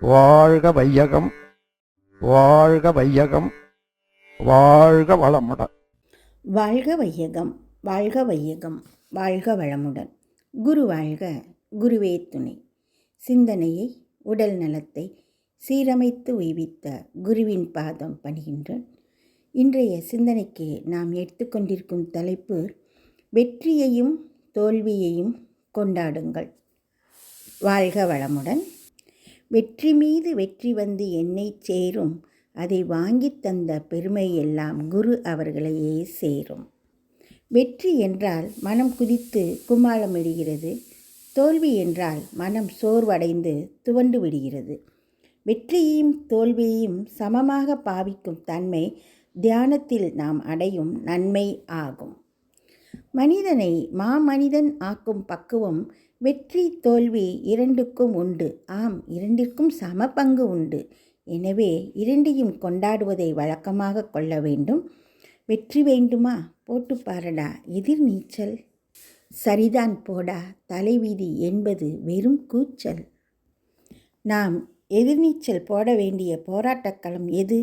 வாழ்க வையகம் வாழ்க வையகம் வாழ்க வளமுடன். வாழ்க வையகம் வாழ்க வையகம் வாழ்க வளமுடன். குரு வாழ்க குருவே துணை. சிந்தனையை உடல் நலத்தை சீரமைத்து உய்வித்த குருவின் பாதம் பணிகின்றேன் இன்றைய சிந்தனைக்கு நாம் எடுத்துக்கொண்டிருக்கும் தலைப்பு வெற்றியையும் தோல்வியையும் கொண்டாடுங்கள். வாழ்க வளமுடன். வெற்றி மீது வெற்றி வந்து என்னை சேரும். அதை வாங்கித் தந்த பெருமை எல்லாம் குரு அவர்களையே சேரும். வெற்றி என்றால் மனம் குதித்து கும்மாளமிடுகிறது. தோல்வி என்றால் மனம் சோர்வடைந்து துவண்டு விடுகிறது. வெற்றியையும் தோல்வியையும் சமமாக பாவிக்கும் தன்மை தியானத்தில் நாம் அடையும் நன்மை ஆகும். மனிதனை மாமனிதன் ஆக்கும் பக்குவம் வெற்றி தோல்வி இரண்டுக்கும் உண்டு. ஆம் இரண்டிற்கும் சம பங்கு உண்டு. எனவே இரண்டையும் கொண்டாடுவதை வழக்கமாக கொள்ள வேண்டும். வெற்றி வேண்டுமா? போட்டு பாரடா எதிர்நீச்சல் சரிதான் போடா தலைவிதி என்பது வெறும் கூச்சல். நாம் எதிர்நீச்சல் போட வேண்டிய போராட்டக்களம் எது?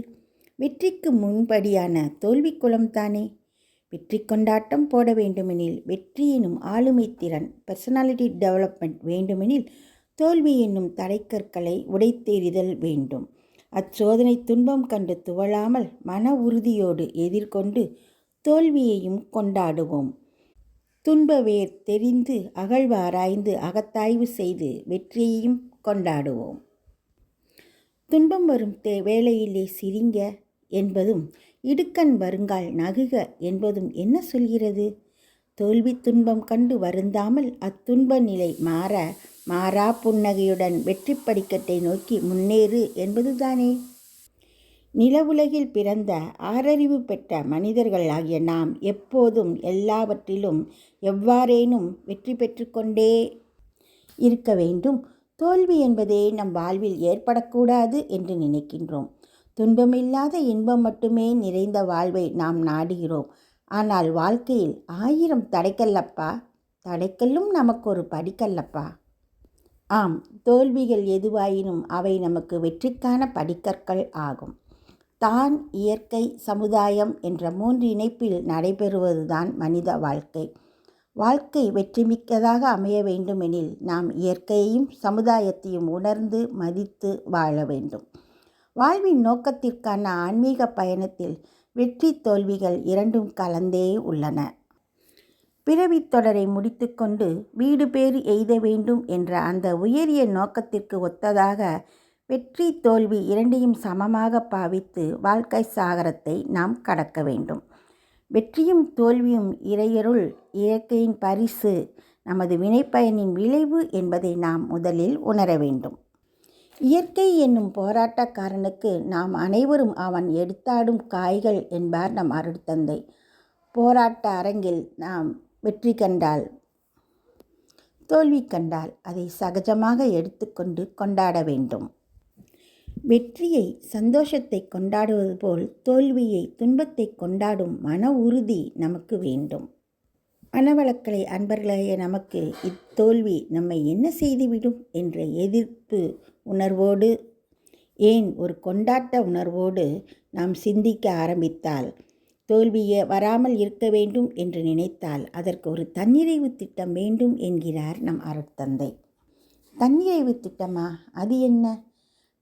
வெற்றிக்கு முன்படியான தோல்விக்குளம் தானே. வெற்றி கொண்டாட்டம் போட வேண்டுமெனில் வெற்றி எனும் ஆளுமை திறன் பர்சனாலிட்டி டெவலப்மெண்ட் வேண்டுமெனில் தோல்வி என்னும் தடைக்கற்களை உடைத்தெறிதல் வேண்டும். அச்சோதனை துன்பம் கண்டு துவளாமல் மன உறுதியோடு எதிர்கொண்டு தோல்வியையும் கொண்டாடுவோம். துன்பவேர் தெரிந்து அகழ்வாராய்ந்து அகத்தாய்வு செய்து வெற்றியையும் கொண்டாடுவோம். துன்பம் வரும் தே வேளையிலே சிரிங்க என்பதும் இடுக்கண் வருங்கால் நகுக என்பதும் என்ன சொல்கிறது? தோல்வி துன்பம் கண்டு வருந்தாமல் அத்துன்ப நிலை மாற மாறா புன்னகையுடன் வெற்றி படிக்கட்டை நோக்கி முன்னேறு என்பதுதானே? நிலவுலகில் பிறந்த ஆறறிவு பெற்ற மனிதர்கள் ஆகிய நாம் எப்போதும் எல்லாவற்றிலும் எவ்வாறேனும் வெற்றி பெற்றுக்கொண்டே இருக்க வேண்டும். தோல்வி என்பதே நம் வாழ்வில் ஏற்படக்கூடாது என்று நினைக்கின்றோம். துன்பமில்லாத இன்பம் மட்டுமே நிறைந்த வாழ்வை நாம் நாடுகிறோம். ஆனால் வாழ்க்கையில் ஆயிரம் தடைக்கல்லப்பா? தடைக்கல்லும் நமக்கு ஒரு படிக்கல்லப்பா? ஆம் தோல்விகள் எதுவாயினும் அவை நமக்கு வெற்றிக்கான படிக்கற்கள் ஆகும். தான் இயற்கை சமுதாயம் என்ற மூன்று இணைப்பில் நடைபெறுவதுதான் மனித வாழ்க்கை. வாழ்க்கை வெற்றிமிக்கதாக அமைய வேண்டுமெனில் நாம் இயற்கையையும் சமுதாயத்தையும் உணர்ந்து மதித்து வாழ வேண்டும். வாழ்வின் நோக்கத்திற்கான ஆன்மீக பயணத்தில் வெற்றி தோல்விகள் இரண்டும் கலந்தே உள்ளன. பிறவித் தொடரை முடித்துக்கொண்டு வீடு பேறு எய்த வேண்டும் என்ற அந்த உயரிய நோக்கத்திற்கு ஒத்ததாக வெற்றி தோல்வி இரண்டையும் சமமாக பாவித்து வாழ்க்கை சாகரத்தை நாம் கடக்க வேண்டும். வெற்றியும் தோல்வியும் இறையருள் இயற்கையின் பரிசு நமது வினைப்பயனின் விளைவு என்பதை நாம் முதலில் உணர வேண்டும். இயற்கை என்னும் போராட்டக்காரனுக்கு நாம் அனைவரும் அவன் எடுத்தாடும் காய்கள் என்பார் நம் அருட்தந்தை போராட்ட அரங்கில் நாம் வெற்றி கண்டால் தோல்வி கண்டால் அதை சகஜமாக எடுத்துக்கொண்டு கொண்டாட வேண்டும். வெற்றியை சந்தோஷத்தை கொண்டாடுவது போல் தோல்வியை துன்பத்தை கொண்டாடும் மன உறுதி நமக்கு வேண்டும். மனவளக்கலை அன்பர்களாகிய நமக்கு இத்தோல்வி நம்மை என்ன செய்துவிடும் என்ற எதிர்ப்பு உணர்வோடு ஏன் ஒரு கொண்டாட்ட உணர்வோடு நாம் சிந்திக்க ஆரம்பித்தால் தோல்வியை வராமல் இருக்க வேண்டும் என்று நினைத்தால் அதற்கு ஒரு தன்னிறைவு திட்டம் வேண்டும் என்கிறார் நம் அருட்தந்தை தன்னிறைவு திட்டமா? அது என்ன?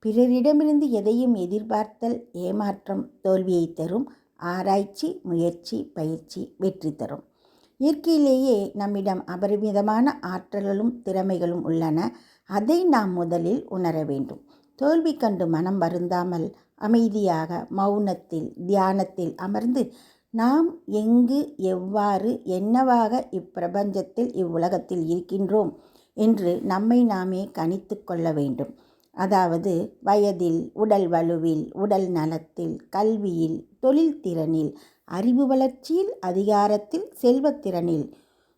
பிறரிடமிருந்து எதையும் எதிர்பார்த்தல் ஏமாற்றம் தோல்வியை தரும் ஆராய்ச்சி முயற்சி பயிற்சி வெற்றி தரும். இயற்கையிலேயே நம்மிடம் அபரிமிதமான ஆற்றல்களும் திறமைகளும் உள்ளன. அதை நாம் முதலில் உணர வேண்டும். தோல்வி கண்டு மனம் வருந்தாமல் அமைதியாக மௌனத்தில் தியானத்தில் அமர்ந்து நாம் எங்கு எவ்வாறு என்னவாக இப்பிரபஞ்சத்தில் இவ்வுலகத்தில் இருக்கின்றோம் என்று நம்மை நாமே கணித்து கொள்ள வேண்டும். அதாவது வயதில் உடல் வலுவில் உடல் நலத்தில் கல்வியில் தொழில் திறனில் அறிவு வளர்ச்சியில் அதிகாரத்தில் செல்வத்திறனில்.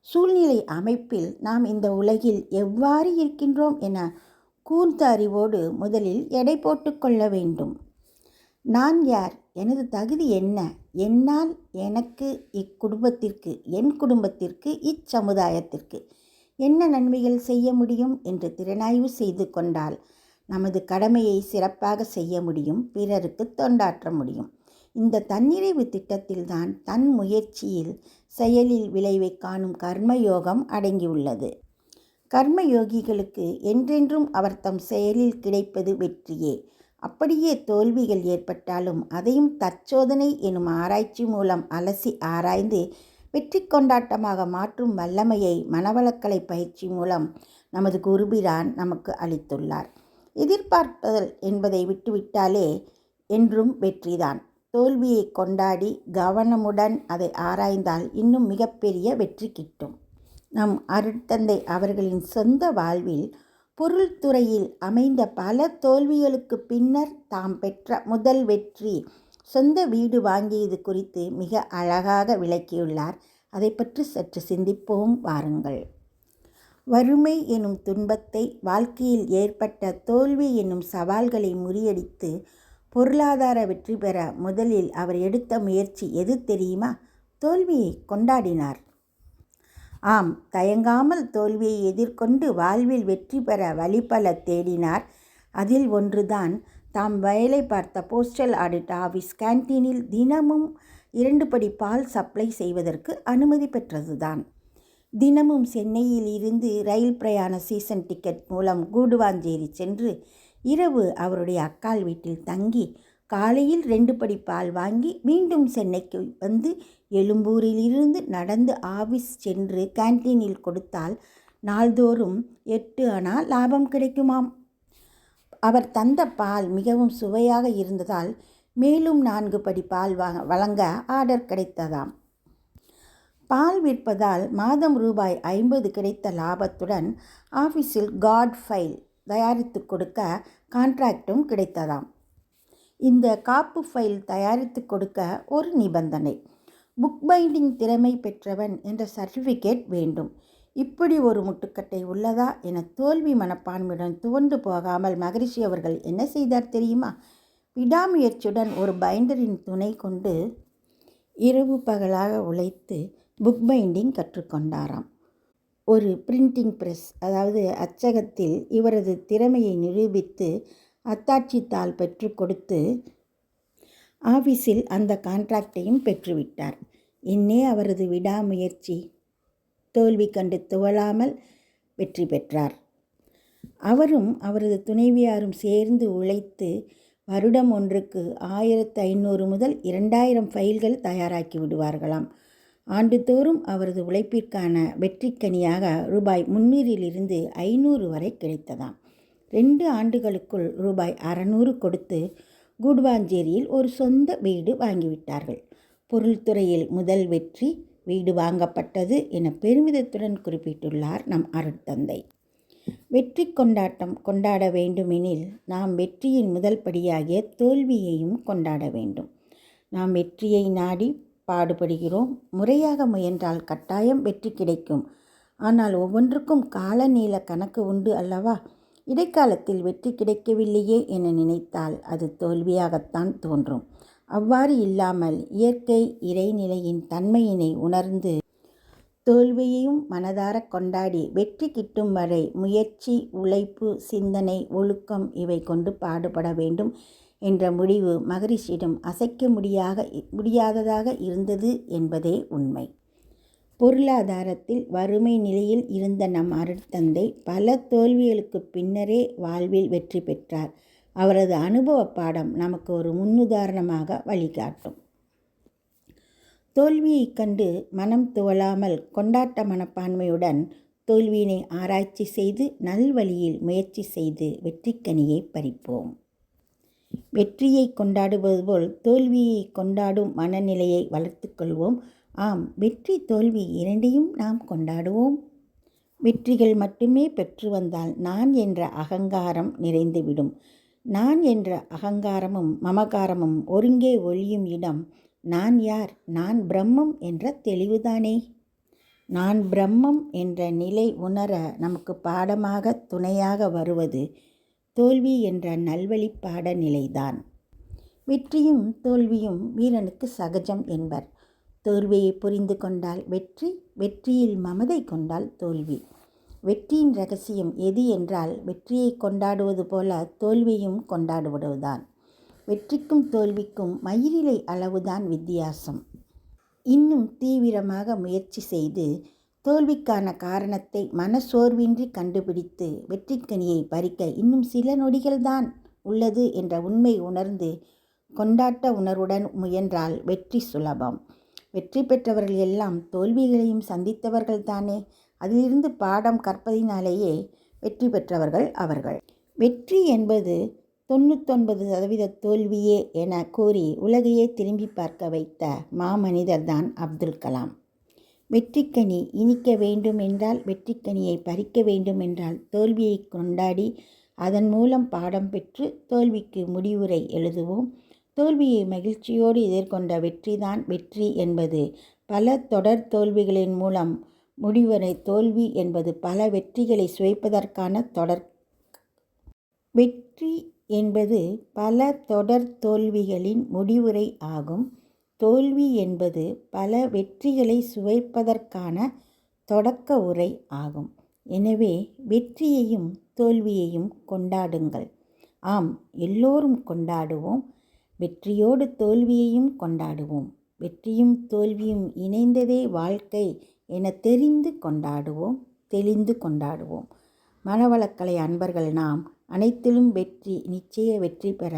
சூழ்நிலை அமைப்பில் நாம் இந்த உலகில் எவ்வாறு இருக்கின்றோம் என கூர்ந்த அறிவோடு முதலில் எடை போட்டுக்கொள்ள வேண்டும். நான் யார்? எனது தகுதி என்ன? என்னால் எனக்கு இக்குடும்பத்திற்கு என் குடும்பத்திற்கு இச்சமுதாயத்திற்கு என்ன நன்மைகள் செய்ய முடியும் என்று திறனாய்வு செய்து கொண்டால் நமது கடமையை சிறப்பாக செய்ய முடியும் பிறருக்கு தொண்டாற்ற முடியும். இந்த தன்னிறைவு திட்டத்தில்தான் தன் முயற்சியில் செயலில் விளைவை காணும் கர்மயோகம் அடங்கியுள்ளது. கர்மயோகிகளுக்கு என்றென்றும் அவர் தம் செயலில் கிடைப்பது வெற்றியே. அப்படியே தோல்விகள் ஏற்பட்டாலும் அதையும் தற்சோதனை எனும் ஆராய்ச்சி மூலம் அலசி ஆராய்ந்து வெற்றி கொண்டாட்டமாக மாற்றும் வல்லமையை மனவளக்கலை பயிற்சி மூலம் நமது குருபிரான் நமக்கு அளித்துள்ளார். எதிர்பார்ப்பதல் என்பதை விட்டுவிட்டாலே என்றும் வெற்றிதான். தோல்வியை கொண்டாடி கவனமுடன் அதை ஆராய்ந்தால் இன்னும் மிகப்பெரிய வெற்றி கிட்டும். நம் அருட்தந்தை அவர்களின் சொந்த வாழ்வில் பொருள்துறையில் அமைந்த பல தோல்விகளுக்கு பின்னர் தாம் பெற்ற முதல் வெற்றி சொந்த வீடு வாங்கியது குறித்து மிக அழகாக விளக்கியுள்ளார். அதை பற்றி சற்று சிந்திப்போம் வாருங்கள். வறுமை எனும் துன்பத்தை வாழ்க்கையில் ஏற்பட்ட தோல்வி என்னும் சவால்களை முறியடித்து பொருளாதார வெற்றி பெற முதலில் அவர் எடுத்த முயற்சி எது தெரியுமா? தோல்வியை கொண்டாடினார். ஆம் தயங்காமல் தோல்வியை எதிர்கொண்டு வாழ்வில் வெற்றி பெற வழிபல தேடினார். அதில் ஒன்றுதான் தாம் வேலை பார்த்த போஸ்டல் ஆடிட் ஆஃபீஸ் கேன்டீனில் தினமும் இரண்டு படி பால் சப்ளை செய்வதற்கு அனுமதி பெற்றதுதான். தினமும் சென்னையில் இருந்து ரயில் பிரயாண சீசன் டிக்கெட் மூலம் கூடுவாஞ்சேரி சென்று இரவு அவருடைய அக்கால் வீட்டில் தங்கி காலையில் ரெண்டு படி பால் வாங்கி மீண்டும் சென்னைக்கு வந்து எழும்பூரிலிருந்து நடந்து ஆஃபீஸ் சென்று கேன்டீனில் கொடுத்தால் நாள்தோறும் எட்டு அணா லாபம் கிடைக்குமாம். அவர் தந்த பால் மிகவும் சுவையாக இருந்ததால் மேலும் நான்கு படி பால் வா வழங்க ஆர்டர் கிடைத்ததாம். பால் விற்பதால் மாதம் ரூபாய் ஐம்பது கிடைத்த லாபத்துடன் ஆஃபீஸில் காட் ஃபைல் தயாரித்து கொடுக்க கான்ட்ராக்டும் கிடைத்ததாம். இந்த காப்பு ஃபைல் தயாரித்து கொடுக்க ஒரு நிபந்தனை. புக் பைண்டிங் திறமை பெற்றவன் என்ற சர்டிஃபிகேட் வேண்டும். இப்படி ஒரு முட்டுக்கட்டை உள்ளதா என தோல்வி மனப்பான்மையுடன் துவண்டு போகாமல் மகரிஷி அவர்கள் என்ன செய்தார் தெரியுமா? விடாமுயற்சியுடன் ஒரு பைண்டரின் துணை கொண்டு இரவு பகலாக உழைத்து புக் பைண்டிங் கற்றுக்கொண்டாராம். ஒரு பிரிண்டிங் பிரஸ் அதாவது அச்சகத்தில் இவரது திறமையை நிரூபித்து அத்தாட்சித்தாள் பெற்று கொடுத்து ஆஃபீஸில் அந்த கான்ட்ராக்டையும் பெற்றுவிட்டார். இன்னே அவரது விடாமுயற்சி தோல்வி கண்டு துவளாமல் வெற்றி பெற்றார். அவரும் அவரது துணைவியாரும் சேர்ந்து உழைத்து வருடம் ஒன்றுக்கு ஆயிரத்து ஐநூறு முதல் இரண்டாயிரம் ஃபைல்கள் தயாராக்கி விடுவார்களாம். ஆண்டுதோறும் அவரது உழைப்பிற்கான வெற்றிக்கனியாக ரூபாய் முன்னூறிலிருந்து ஐநூறு வரை கிடைத்ததாம். ரெண்டு ஆண்டுகளுக்குள் ரூபாய் அறநூறு கொடுத்து குடுவாஞ்சேரியில் ஒரு சொந்த வீடு வாங்கிவிட்டார்கள். பொருள்துறையில் முதல் வெற்றி வீடு வாங்கப்பட்டது என பெருமிதத்துடன் குறிப்பிட்டுள்ளார் நம் அருட்தந்தை வெற்றி கொண்டாட்டம் கொண்டாட வேண்டுமெனில் நாம் வெற்றியின் முதல் படியாகிய தோல்வியையும் கொண்டாட வேண்டும். நாம் வெற்றியை நாடி பாடுபடுகிறோம். முறையாக முயன்றால் கட்டாயம் வெற்றி கிடைக்கும். ஆனால் ஒவ்வொன்றுக்கும் காலநீள கணக்கு உண்டு அல்லவா? இடைக்காலத்தில் வெற்றி கிடைக்கவில்லையே என நினைத்தால் அது தோல்வியாகத்தான் தோன்றும். அவ்வாறு இல்லாமல் இயற்கை இறைநிலையின் தன்மையினை உணர்ந்து தோல்வியையும் மனதார கொண்டாடி வெற்றி கிட்டும் வரை முயற்சி உழைப்பு சிந்தனை ஒழுக்கம் இவை கொண்டு பாடுபட வேண்டும். என்ற முடிவு மகரிஷியிடம் அசைக்க முடியாக முடியாததாக இருந்தது என்பதே உண்மை. பொருளாதாரத்தில் வறுமை நிலையில் இருந்த நம் அருட்தந்தை பல தோல்விகளுக்கு பின்னரே வாழ்வில் வெற்றி பெற்றார். அவரது அனுபவ பாடம் நமக்கு ஒரு முன்னுதாரணமாக வழிகாட்டும். தோல்வியைக் கண்டு மனம் துவளாமல் கொண்டாட்ட மனப்பான்மையுடன் தோல்வியினை ஆராய்ச்சி செய்து நல்வழியில் முயற்சி செய்து வெற்றிக்கனியை பறிப்போம். வெற்றியை கொண்டாடுவது போல் தோல்வியை கொண்டாடும் மனநிலையை வளர்த்துக்கொள்வோம் ஆம் வெற்றி தோல்வி இரண்டையும் நாம் கொண்டாடுவோம். வெற்றிகள் மட்டுமே பெற்று வந்தால் நான் என்ற அகங்காரம் நிறைந்துவிடும். நான் என்ற அகங்காரமும் மமகாரமும் ஒருங்கே ஒழியும் இடம் நான் யார்? நான் பிரம்மம் என்ற தெளிவுதானே? நான் பிரம்மம் என்ற நிலை உணர நமக்கு பாடமாக துணையாக வருவது தோல்வி என்ற நல்வழி பாட நிலைதான் வெற்றியும் தோல்வியும் வீரனுக்கு சகஜம் என்பர். தோல்வியை புரிந்து கொண்டால் வெற்றி வெற்றியில் மமதை கொண்டால் தோல்வி. வெற்றியின் ரகசியம் எது என்றால் வெற்றியை கொண்டாடுவது போல தோல்வியும் கொண்டாடுவதுதான். வெற்றிக்கும் தோல்விக்கும் மயிரிலை அளவுதான் வித்தியாசம். இன்னும் தீவிரமாக முயற்சி செய்து தோல்விக்கான காரணத்தை மனசோர்வின்றி கண்டுபிடித்து வெற்றிக்கனியை பறிக்க இன்னும் சில நொடிகள்தான் உள்ளது என்ற உண்மை உணர்ந்து கொண்டாட்ட உணர்வுடன் முயன்றால் வெற்றி சுலபம். வெற்றி பெற்றவர்கள் எல்லாம் தோல்விகளையும் சந்தித்தவர்கள் தானே அதிலிருந்து பாடம் கற்பதினாலேயே வெற்றி பெற்றவர்கள் அவர்கள். வெற்றி என்பது தொண்ணூத்தொன்பது சதவீத தோல்வியே என கூறி உலகையே திரும்பி பார்க்க வைத்த மாமனிதர் தான் அப்துல் கலாம். வெற்றிக்கனி இனிக்க வேண்டும் என்றால் வெற்றிக்கனியை பறிக்க வேண்டும் என்றால் தோல்வியை கொண்டாடி அதன் மூலம் பாடம் பெற்று தோல்விக்கு முடிவுரை எழுதுவோம். தோல்வியை மகிழ்ச்சியோடு எதிர்கொண்ட வெற்றிதான் வெற்றி என்பது. பல தொடர் தோல்விகளின் மூலம் முடிவரை தோல்வி என்பது பல வெற்றிகளை சுவைப்பதற்கான தொடர். வெற்றி என்பது பல தொடர் தோல்விகளின் முடிவுரை ஆகும். தோல்வி என்பது பல வெற்றிகளை சுவைப்பதற்கான தொடக்க உரை ஆகும். எனவே வெற்றியையும் தோல்வியையும் கொண்டாடுங்கள். ஆம் எல்லோரும் கொண்டாடுவோம். வெற்றியோடு தோல்வியையும் கொண்டாடுவோம். வெற்றியும் தோல்வியும் இணைந்ததே வாழ்க்கை என தெரிந்து கொண்டாடுவோம் தெளிந்து கொண்டாடுவோம். மனவளக்கலை அன்பர்கள் நாம் அனைத்திலும் வெற்றி நிச்சய வெற்றி பெற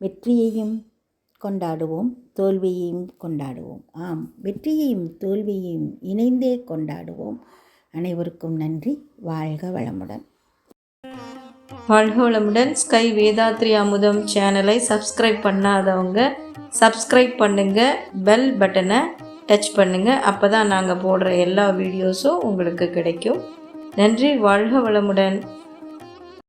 வெற்றியையும் கொண்டாடுவோம் தோல்வியையும் கொண்டாடுவோம். ஆம் வெற்றியையும் தோல்வியையும் இணைந்தே கொண்டாடுவோம். அனைவருக்கும் நன்றி. வாழ்க வளமுடன். வாழ்க வளமுடன். ஸ்கை வேதாத்ரி அமுதம் சேனலை சப்ஸ்கிரைப் பண்ணாதவங்க சப்ஸ்கிரைப் பண்ணுங்கள் பெல் பட்டனை டச் பண்ணுங்கள் அப்போ தான் நாங்கள் போடுற எல்லா வீடியோஸும் உங்களுக்கு கிடைக்கும். நன்றி. வாழ்க வளமுடன்.